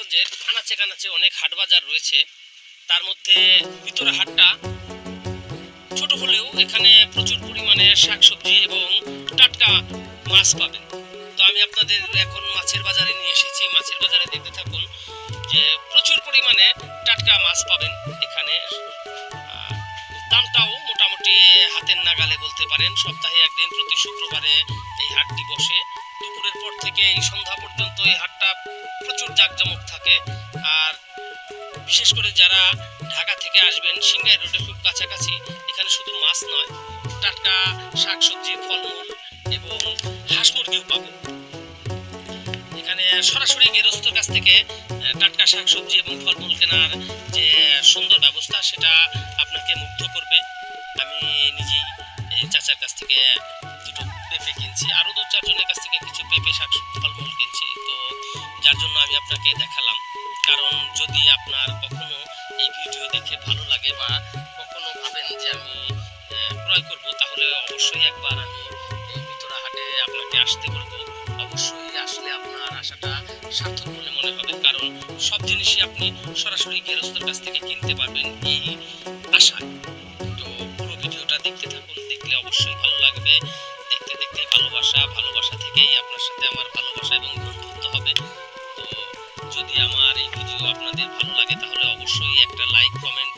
সিরাজগঞ্জের আনাচে কানাচে অনেক হাট বাজার রয়েছে, তার মধ্যে ভিতরে হাটটা ছোট হলেও এখানে প্রচুর পরিমাণে শাকসবজি এবং টাটকা মাছ পাবেন। তো আমি আপনাদের এখন মাছের বাজারে নিয়ে এসেছি। মাছের বাজারে দেখতে থাকুন যে প্রচুর পরিমাণে টাটকা মাছ পাবেন এখানে। দামটাও মোটামুটি হাতের নাগালে বলতে পারেন। সপ্তাহে একদিন প্রতি শুক্রবারে এই হাটটি বসে। থেকে এই সন্ধ্যা পর্যন্ত এই হাটটা প্রচুর জাঁকজমক থাকে। আর বিশেষ করে যারা ঢাকা থেকে আসবেন, সিংগাই রোডের খুব কাছাকাছি, এখানে শুধু মাছ নয়, টাটকা শাকসবজি, ফলমূল এবং হাঁস মুরগিও পাবেন। এখানে সরাসরি গেরস্থর কাছ থেকে টাটকা শাকসবজি এবং ফলমূল কেনার যে সুন্দর ব্যবস্থা, সেটা আপনাকে দেখে ভালো লাগে বা কখনো ভাবেন যে আমি ক্রয় করব, তাহলে অবশ্যই একবার আমি ভিতরা হাটে আপনাকে আসতে বলব। অবশ্যই আসলে আপনার আশাটা সার্থক বলে মনে হবে, কারণ সব জিনিসই আপনি সরাসরি গৃহস্থের কাছ থেকে কিনতে পারবেন এই আশায়। তো পুরো ভিডিওটা দেখতে থাকুন, দেখলে অবশ্যই ভালো লাগবে। দেখতে দেখতেই ভালোবাসা ভালোবাসা থেকেই আপনার ভালো লাগে তাহলে অবশ্যই একটা লাইক কমেন্ট